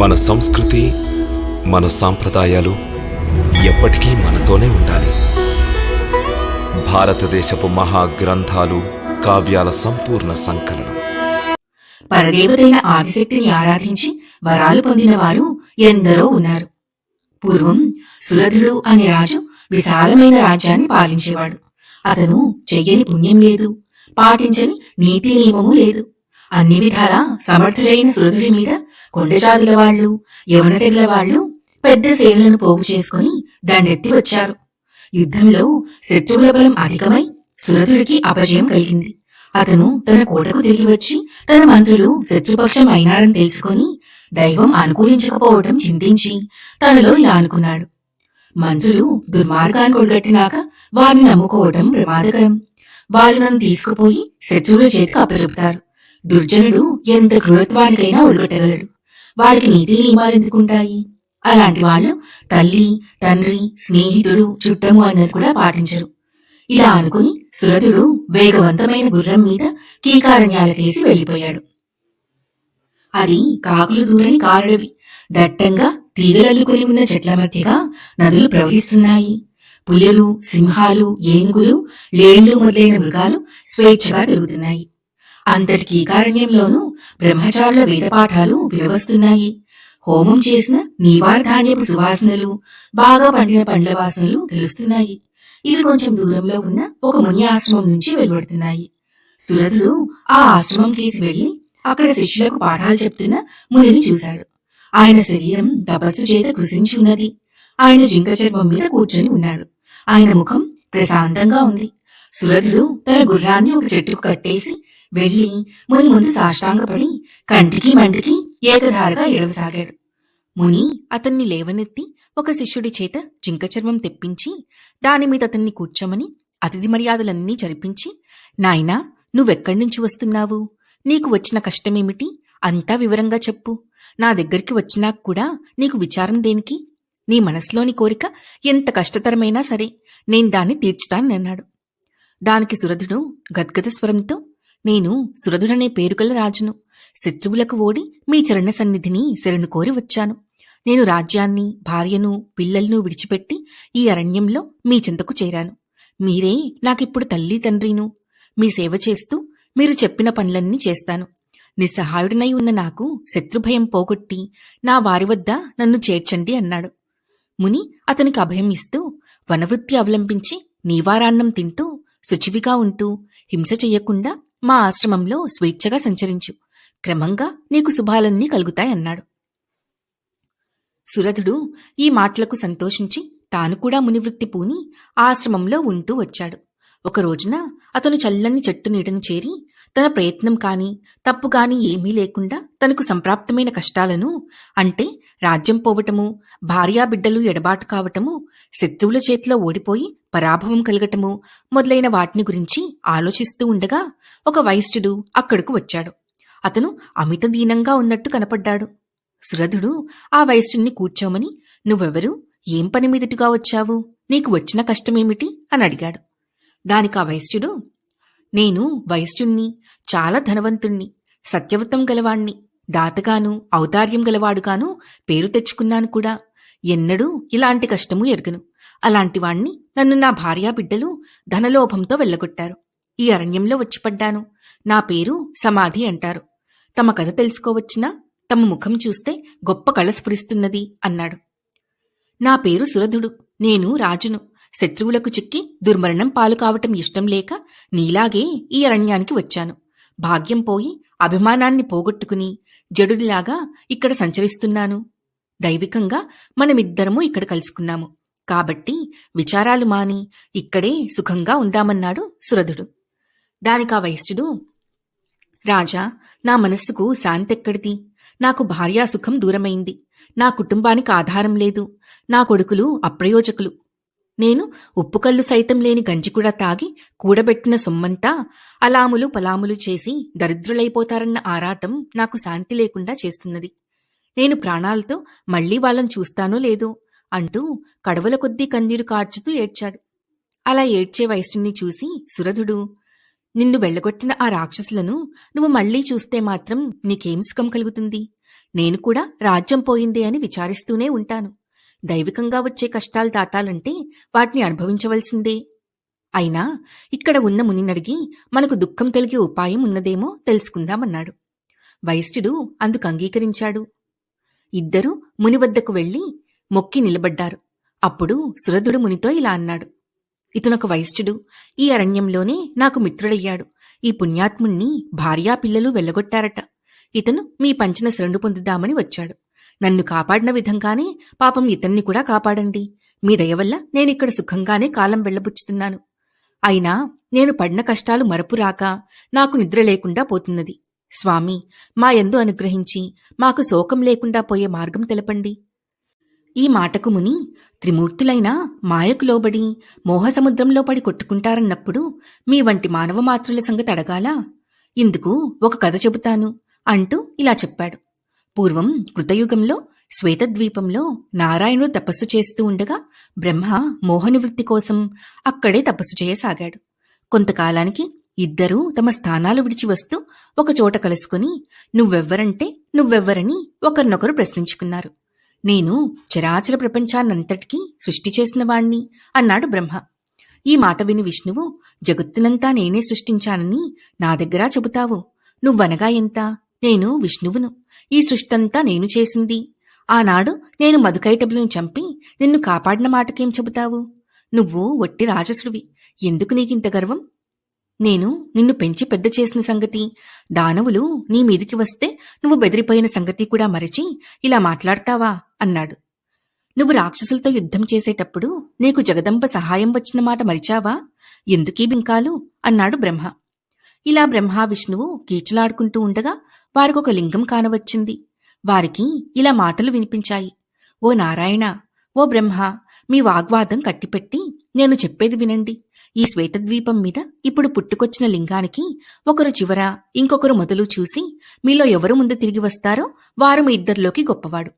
మన సంస్కృతి మన సాంప్రదాయాలు ఎప్పటికీ మనతోనే ఉండాలి. భారతదేశపు మహా గ్రంథాలు కావ్యాల సంపూర్ణ సంకలనం. పరదేవతైన ఆదిశక్తిని ఆరాధించి వరాలు పొందిన వారు ఎందరో ఉన్నారు. పూర్వం సురధుడు అనే రాజు విశాలమైన రాజ్యాన్ని పాలించేవాడు. అతను చెయ్యని పుణ్యం లేదు పాటించని నీతి నియమము లేదు. అన్ని విధాలా సమర్థులైన సురధుడి మీద కొండజాతుల వాళ్ళు యవన తెగల వాళ్ళు పెద్ద సేనలను పోగు చేసుకుని దాన్నెత్తి వచ్చారు. యుద్ధంలో శత్రువుల బలం అధికమై సురధుడికి అపజయం కలిగింది. అతను తన కోటకు తిరిగి వచ్చి తన మంత్రులు శత్రుపక్షం అయినారని తెలుసుకుని దైవం అనుకూలించకపోవటం చింతించి తనలో ఇలా అనుకున్నాడు. మంత్రులు దుర్మార్గాన్ని కొడగట్టినాక వారిని నమ్ముకోవటం ప్రమాదకరం. వాళ్ళు నన్ను తీసుకుపోయి శత్రువుల చేతికి అప్పచెప్తారు. దుర్జనుడు ఎంత క్రూరత్వానికైనా ఒడగట్టగలడు వాడికి నీతి నియమాలెందుకుంటాయి అలాంటి వాళ్ళు తల్లి తండ్రి స్నేహితుడు చుట్టము అన్నది కూడా పాటించరు. ఇలా అనుకుని సురథుడు వేగవంతమైన గుర్రం మీద కీకారణ్యాలకేసి వెళ్ళిపోయాడు అది కాకులు దూరని కారుడవి. దట్టంగా తీగలల్లుకొని ఉన్న చెట్ల మధ్యగా నదులు ప్రవహిస్తున్నాయి. పులులు సింహాలు ఏనుగులు లేళ్ళు మొదలైన మృగాలు స్వేచ్ఛగా తిరుగుతున్నాయి. అంతటికీ కారణ్యంలోనూ బ్రహ్మచారుల వేదపాఠాలు వినవస్తున్నాయి హోమం చేసిన నీవార ధాన్యపు సువాసనలు బాగా పండిన పండ్ల వాసనలు తెలుస్తున్నాయి. ఇవి కొంచెం దూరంలో ఉన్న ఒక ముని ఆశ్రమం నుంచి వెలువడుతున్నాయి. సురథుడు ఆ ఆశ్రమం కేసి వెళ్ళి అక్కడ శిష్యులకు పాఠాలు చెప్తున్న మునిని చూశాడు. ఆయన శరీరం తపస్సు చేత కృషించి ఉన్నది ఆయన జింక చర్మం మీద కూర్చొని ఉన్నాడు. ఆయన ముఖం ప్రశాంతంగా ఉంది. సురథుడు తన గుర్రాన్ని ఒక చెట్టుకు కట్టేసి వెళ్ళి ముని ముందు సాష్టాంగపడి కంటికి మంటికి ఏకధారగా ఎడవసాగాడు ముని అతన్ని లేవనెత్తి ఒక శిష్యుడి చేత జింకచర్మం తెప్పించి దాని మీద అతన్ని కూర్చోమని అతిథి మర్యాదలన్నీ జరిపించి నాయనా నువ్వెక్కడి నుంచి వస్తున్నావు? నీకు వచ్చిన కష్టమేమిటి? అంతా వివరంగా చెప్పు. నా దగ్గరికి వచ్చినా కూడా నీకు విచారం దేనికి? నీ మనసులోని కోరిక ఎంత కష్టతరమైనా సరే నేను దాన్ని తీర్చుతానన్నాడు దానికి సురధుడు గద్గద స్వరంతో నేను సురధుడనే పేరుగల రాజును. శత్రువులకు ఓడి మీ చరణ సన్నిధిని శరణు కోరి వచ్చాను. నేను రాజ్యాన్ని భార్యను పిల్లలను విడిచిపెట్టి ఈ అరణ్యంలో మీ చెంతకు చేరాను. మీరే నాకిప్పుడు తల్లి తండ్రిను. మీ సేవ చేస్తూ మీరు చెప్పిన పనులన్నీ చేస్తాను. నిస్సహాయుడినై ఉన్న నాకు శత్రుభయం పోగొట్టి నా వారి వద్ద నన్ను చేర్చండి అన్నాడు. ముని అతనికి అభయం ఇస్తూ వనవృత్తి అవలంబించి నీవారాన్నం తింటూ శుచివిగా ఉంటూ హింస చెయ్యకుండా మా ఆశ్రమంలో స్వేచ్ఛగా సంచరించు. క్రమంగా నీకు శుభాలన్నీ కలుగుతాయన్నాడు సురథుడు ఈ మాటలకు సంతోషించి తాను కూడా మునివృత్తి పూని ఆశ్రమంలో ఉంటూ వచ్చాడు. ఒక రోజున అతను చల్లని చెట్టు నీడను చేరి తన ప్రయత్నం కాని తప్పు కాని ఏమీ లేకుండా తనకు సంప్రాప్తమైన కష్టాలను అంటే రాజ్యం పోవటము భార్యాబిడ్డలు ఎడబాటు కావటము శత్రువుల చేతిలో ఓడిపోయి పరాభవం కలగటము మొదలైన వాటిని గురించి ఆలోచిస్తూ ఉండగా ఒక వైశ్యుడు అక్కడకు వచ్చాడు. అతను అమిత దీనంగా ఉన్నట్టు కనపడ్డాడు. సురధుడు ఆ వైశ్యుణ్ణి కూర్చోమని నువ్వెవరు? ఏం పని మీదటిగా వచ్చావు? నీకు వచ్చిన కష్టమేమిటి? అని అడిగాడు. దానికి ఆ వైశ్యుడు నేను వైశ్యుణ్ణి చాలా ధనవంతుణ్ణి సత్యవతం గలవాణ్ణి. దాతగాను ఔదార్యం గలవాడుగాను పేరు తెచ్చుకున్నాను కూడా. ఎన్నడూ ఇలాంటి కష్టము ఎరుగను. అలాంటి వాణ్ణి నన్ను నా భార్యా బిడ్డలు ధనలోభంతో వెళ్ళగొట్టారు. ఈ అరణ్యంలో వచ్చిపడ్డాను నా పేరు సమాధి అంటారు. తమ కథ తెలుసుకోవచ్చునా? తమ ముఖం చూస్తే గొప్ప కళ స్ఫురిస్తున్నది అన్నాడు. నా పేరు సురధుడు. నేను రాజును. శత్రువులకు చిక్కి దుర్మరణం పాలు కావటం ఇష్టం లేక నీలాగే ఈ అరణ్యానికి వచ్చాను. భాగ్యం పోయి అభిమానాన్ని పోగొట్టుకుని జడుడిలాగా ఇక్కడ సంచరిస్తున్నాను. దైవికంగా మనమిద్దరము ఇక్కడ కలుసుకున్నాము. కాబట్టి విచారాలు మాని ఇక్కడే సుఖంగా ఉందామన్నాడు సురధుడు. దానికా వైశ్యుడు రాజా నా మనస్సుకు శాంతెక్కడిది? నాకు భార్యాసుఖం దూరమైంది. నా కుటుంబానికి ఆధారం లేదు. నా కొడుకులు అప్రయోజకులు. నేను ఉప్పుకల్లు సైతం లేని గంజి కూడా తాగి కూడబెట్టిన సొమ్మంతా అలాములు పలాములు చేసి దరిద్రులైపోతారన్న ఆరాటం నాకు శాంతి లేకుండా చేస్తున్నది. నేను ప్రాణాలతో మళ్ళీ వాళ్ళని చూస్తానో లేదో అంటూ కడవల కొద్దీ కన్నీరు కార్చుతూ ఏడ్చాడు. అలా ఏడ్చే వయస్సుని చూసి సురధుడు నిన్ను వెళ్ళగొట్టిన ఆ రాక్షసులను నువ్వు మళ్ళీ చూస్తే మాత్రం నీకేం సుఖం కలుగుతుంది? నేను కూడా రాజ్యం పోయిందే అని విచారిస్తూనే ఉంటాను. దైవికంగా వచ్చే కష్టాలు దాటాలంటే వాటిని అనుభవించవలసిందే. అయినా ఇక్కడ ఉన్న మునినడిగి మనకు దుఃఖం తొలగే ఉపాయం ఉన్నదేమో తెలుసుకుందామన్నాడు. వైశ్యుడు అందుకు అంగీకరించాడు. ఇద్దరూ ముని వద్దకు వెళ్ళి మొక్కి నిలబడ్డారు. అప్పుడు సురధుడు మునితో ఇలా అన్నాడు. ఇతనొక వైశ్యుడు ఈ అరణ్యంలోనే నాకు మిత్రుడయ్యాడు. ఈ పుణ్యాత్ముణ్ణి భార్యా పిల్లలు వెళ్ళగొట్టారట. ఇతను మీ పంచిన శరణు పొందుదామని వచ్చాడు. నన్ను కాపాడిన విధంగానే పాపం ఇతన్ని కూడా కాపాడండి. మీ దయవల్ల నేనిక్కడ సుఖంగానే కాలం వెళ్ళబుచ్చుతున్నాను. అయినా నేను పడిన కష్టాలు మరపు రాక నాకు నిద్ర లేకుండా పోతున్నది. స్వామి మా యందు అనుగ్రహించి మాకు శోకం లేకుండా పోయే మార్గం తెలపండి. ఈ మాటకు ముని త్రిమూర్తులైన మాయకు లోబడి మోహసముద్రంలో పడి కొట్టుకుంటారన్నప్పుడు మీ వంటి మానవ మాతృల సంగతి అడగాల? ఇందుకు ఒక కథ చెబుతాను అంటూ ఇలా చెప్పాడు. పూర్వం కృతయుగంలో శ్వేతద్వీపంలో నారాయణుడు తపస్సు చేస్తూ ఉండగా బ్రహ్మ మోహనివృత్తి కోసం అక్కడే తపస్సు చేయసాగాడు. కొంతకాలానికి ఇద్దరూ తమ స్థానాలు విడిచి వస్తూ ఒకచోట కలుసుకుని నువ్వెవ్వరంటే నువ్వెవ్వరని ఒకరినొకరు ప్రశ్నించుకున్నారు. నేను చరాచర ప్రపంచాన్నంతటికీ సృష్టి చేసిన వాణ్ణి అన్నాడు బ్రహ్మ. ఈ మాట విని విష్ణువు జగత్తునంతా నేనే సృష్టించానని నా దగ్గర చెబుతావు. నువ్వనగా ఎంత? నేను విష్ణువును. ఈ సృష్టంతా నేను చేసింది. ఆనాడు నేను మధుకైటబులను చంపి నిన్ను కాపాడిన మాటకేం చెబుతావు? నువ్వు ఒట్టి రాజసుడివి. ఎందుకు నీకింత గర్వం? నేను నిన్ను పెంచి పెద్ద చేసిన సంగతి. దానవులు నీ మీదికి వస్తే నువ్వు బెదిరిపోయిన సంగతి కూడా మరచి ఇలా మాట్లాడతావా? అన్నాడు. నువ్వు రాక్షసులతో యుద్ధం చేసేటప్పుడు నీకు జగదంబ సహాయం వచ్చిన మాట మరిచావా? ఎందుకీ బింకాలు? అన్నాడు బ్రహ్మ. ఇలా బ్రహ్మ విష్ణువు కీచులాడుకుంటూ ఉండగా వారికొక లింగం కానవచ్చింది. వారికి ఇలా మాటలు వినిపించాయి. ఓ నారాయణ ఓ బ్రహ్మ మీ వాగ్వాదం కట్టిపెట్టి నేను చెప్పేది వినండి. ఈ శ్వేతద్వీపం మీద ఇప్పుడు పుట్టుకొచ్చిన లింగానికి ఒకరు చివర ఇంకొకరు మొదలు చూసి మీలో ఎవరు ముందు తిరిగి వస్తారో వారు మీ ఇద్దరిలోకి గొప్పవాడు.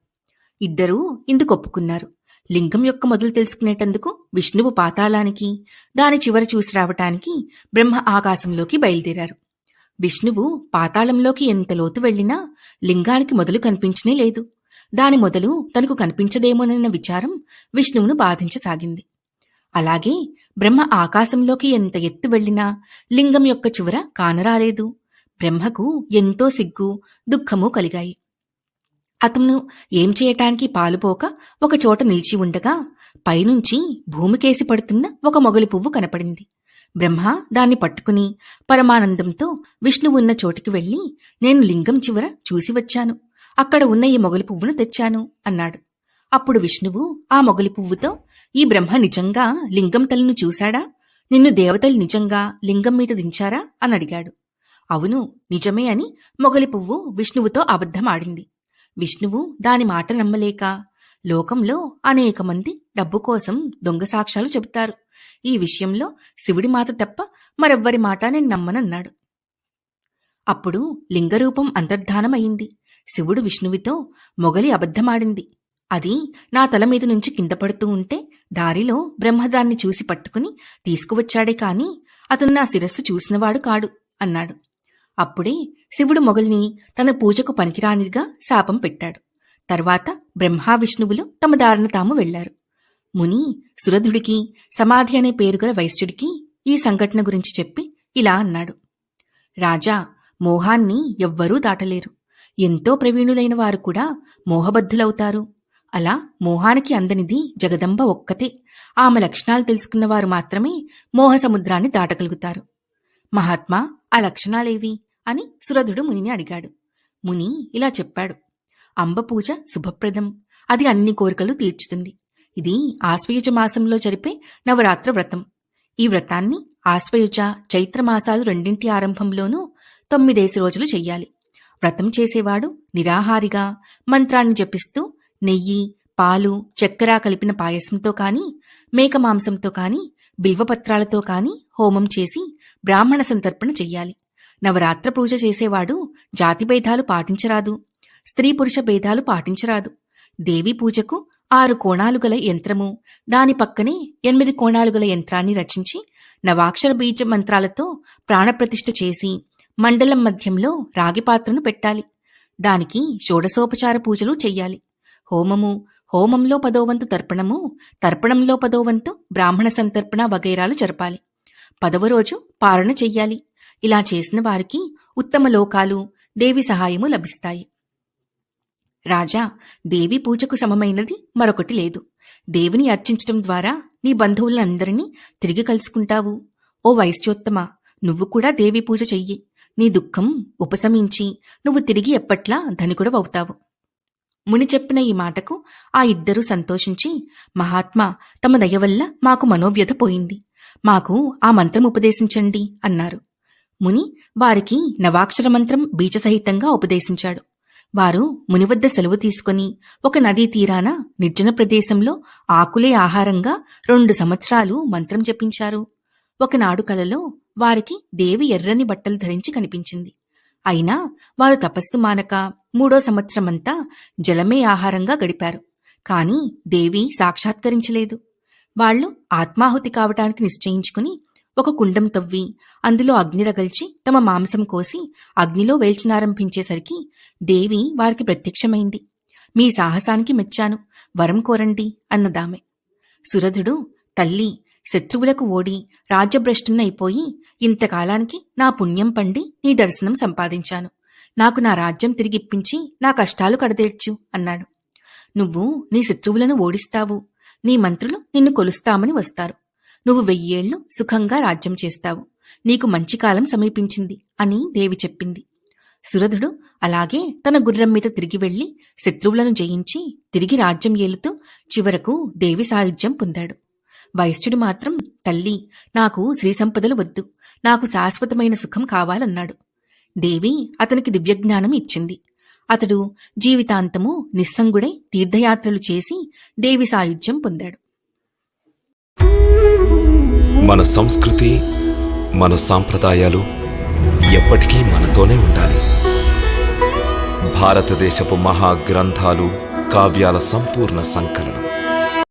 ఇద్దరూ ఇందుకొప్పుకున్నారు లింగం యొక్క మొదలు తెలుసుకునేటందుకు విష్ణువు పాతాళానికి దాని చివర చూసి రావటానికి బ్రహ్మ ఆకాశంలోకి బయలుదేరారు. విష్ణువు పాతాళంలోకి ఎంత లోతు వెళ్ళినా లింగానికి మొదలు కనిపించనే లేదు. దాని మొదలు తనకు కనిపించదేమోనన్న విచారం విష్ణువును బాధించసాగింది. అలాగే బ్రహ్మ ఆకాశంలోకి ఎంత ఎత్తు వెళ్ళినా లింగం యొక్క చివర కానరాలేదు. బ్రహ్మకు ఎంతో సిగ్గు దుఃఖము కలిగాయి. అతను ఏం చేయటానికి పాలుపోక ఒకచోట నిలిచి ఉండగా పైనుంచి భూమికేసి పడుతున్న ఒక మొగలి పువ్వు కనపడింది. బ్రహ్మ దాన్ని పట్టుకుని పరమానందంతో విష్ణువు ఉన్న చోటికి వెళ్ళి నేను లింగం చివర చూసి వచ్చాను. అక్కడ ఉన్న ఈ మొగలి పువ్వును తెచ్చాను అన్నాడు. అప్పుడు విష్ణువు ఆ మొగలి పువ్వుతో ఈ బ్రహ్మ నిజంగా లింగం తలను చూశాడా? నిన్ను దేవతలు నిజంగా లింగం మీద దించారా? అని అడిగాడు. అవును నిజమే అని మొగలి పువ్వు విష్ణువుతో అబద్ధమాడింది విష్ణువు దాని మాట నమ్మలేక లోకంలో అనేక మంది డబ్బు కోసం దొంగ సాక్ష్యాలు చెబుతారు. ఈ విషయంలో శివుడి మాట తప్ప మరెవ్వరి మాట నేను నమ్మనన్నాడు. అప్పుడు లింగరూపం అంతర్ధానమయింది శివుడు విష్ణువితో మొగలి అబద్ధమాడింది. అది నా తల మీద నుంచి కింద పడుతూ ఉంటే దారిలో బ్రహ్మదాన్ని చూసి పట్టుకుని తీసుకువచ్చాడే కాని అతను నా శిరస్సు చూసినవాడు కాడు అన్నాడు. అప్పుడే శివుడు మొగల్ని తన పూజకు పనికిరానిదిగా శాపం పెట్టాడు. తర్వాత బ్రహ్మ విష్ణువులు తమ దారిన తాము వెళ్ళారు ముని సురధుడికి సమాధి అనే పేరుగల వైశ్యుడికి ఈ సంఘటన గురించి చెప్పి ఇలా అన్నాడు. రాజా మోహాన్ని ఎవ్వరూ దాటలేరు. ఎంతో ప్రవీణులైన వారు కూడా మోహబద్ధులవుతారు. అలా మోహానికి అందనిది జగదంబ ఒక్కతే. ఆమె లక్షణాలు తెలుసుకున్నవారు మాత్రమే మోహసముద్రాన్ని దాటగలుగుతారు. మహాత్మా ఆ లక్షణాలేవి? అని సురధుడు మునిని అడిగాడు. ముని ఇలా చెప్పాడు. అంబపూజ శుభప్రదం. అది అన్ని కోరికలు తీర్చుతుంది. ఇది ఆశ్వయుజ మాసంలో జరిపే నవరాత్ర వ్రతం. ఈ వ్రతాన్ని ఆశ్వయుజ చైత్రమాసాలు రెండింటి ఆరంభంలోనూ తొమ్మిదేసి రోజులు చెయ్యాలి. వ్రతం చేసేవాడు నిరాహారిగా మంత్రాన్ని జపిస్తూ నెయ్యి పాలు చక్కెర కలిపిన పాయసంతో కాని మేక మాంసంతో కాని బిల్వపత్రాలతో కాని హోమం చేసి బ్రాహ్మణ సంతర్పణ చెయ్యాలి. నవరాత్ర పూజ చేసేవాడు జాతి భేదాలు పాటించరాదు స్త్రీ పురుష భేదాలు పాటించరాదు. దేవి పూజకు ఆరు కోణాలు గల యంత్రము. దాని పక్కనే ఎనిమిది కోణాలు గల యంత్రాన్ని రచించి నవాక్షర బీజ మంత్రాలతో ప్రాణప్రతిష్ఠ చేసి మండలం మధ్యంలో రాగి పాత్రను పెట్టాలి. దానికి షోడశోపచార పూజలు చెయ్యాలి. హోమము హోమంలో పదోవంతు తర్పణము తర్పణంలో పదోవంతు బ్రాహ్మణ సంతర్పణ వగైరాలు జరపాలి. పదవ రోజు పారణ చెయ్యాలి. ఇలా చేసిన వారికి ఉత్తమ లోకాలు దేవి సహాయము లభిస్తాయి. రాజా దేవి పూజకు సమమైనది మరొకటి లేదు. దేవిని అర్చించటం ద్వారా నీ బంధువులందరినీ తిరిగి కలుసుకుంటావు. ఓ వైశ్యోత్తమ నువ్వు కూడా దేవి పూజ చెయ్యి. నీ దుఃఖం ఉపశమించి నువ్వు తిరిగి ఎప్పట్లా ధనికుడవవుతావు ముని చెప్పిన ఈ మాటకు ఆ ఇద్దరూ సంతోషించి మహాత్మా తమ దయ వల్ల మాకు మనోవ్యధ పోయింది. మాకు ఆ మంత్రం ఉపదేశించండి అన్నారు. ముని వారికి నవాక్షర మంత్రం బీజసహితంగా ఉపదేశించాడు. వారు ముని వద్ద సెలవు తీసుకుని ఒక నదీ తీరాన నిర్జన ప్రదేశంలో ఆకులే ఆహారంగా రెండు సంవత్సరాలు మంత్రం జపించారు. ఒకనాడు కలలో వారికి దేవి ఎర్రని బట్టలు ధరించి కనిపించింది. అయినా వారు తపస్సు మానక మూడో సంవత్సరమంతా జలమే ఆహారంగా గడిపారు. కాని దేవి సాక్షాత్కరించలేదు. వాళ్ళు ఆత్మాహుతి కావటానికి నిశ్చయించుకుని ఒక కుండం తవ్వి అందులో అగ్ని రగల్చి తమ మాంసం కోసి అగ్నిలో వేల్చినారంభించేసరికి దేవి వారికి ప్రత్యక్షమైంది. మీ సాహసానికి మెచ్చాను. వరం కోరండి అన్నదామె. సురధుడు తల్లి శత్రువులకు ఓడి రాజ్యభ్రష్టున్నైపోయి ఇంతకాలానికి నా పుణ్యం పండి నీ దర్శనం సంపాదించాను. నాకు నా రాజ్యం తిరిగిప్పించి నా కష్టాలు కడతీర్చు అన్నాడు. నువ్వు నీ శత్రువులను ఓడిస్తావు. నీ మంత్రులు నిన్ను కొలుస్తామని వస్తారు. నువ్వు వెయ్యేళ్ళు సుఖంగా రాజ్యం చేస్తావు. నీకు మంచి కాలం సమీపించింది అని దేవి చెప్పింది. సురధుడు అలాగే తన గుర్రం మీద తిరిగి వెళ్ళి శత్రువులను జయించి తిరిగి రాజ్యం ఏలుతూ చివరకు దేవి సాయుధ్యం పొందాడు. వైశ్యుడు మాత్రం తల్లి నాకు శ్రీ సంపదలు వద్దు. నాకు శాశ్వతమైన సుఖం కావాలన్నాడు. దేవి అతనికి దివ్యజ్ఞానం ఇచ్చింది. అతడు జీవితాంతము నిస్సంగుడై తీర్థయాత్రలు చేసి దేవి సాయుధ్యం పొందాడు. మన సంస్కృతి మన సాంప్రదాయాలు ఎప్పటికీ మనతోనే ఉండాలి. భారతదేశపు మహా గ్రంథాలు కావ్యాల సంపూర్ణ సంకలనం.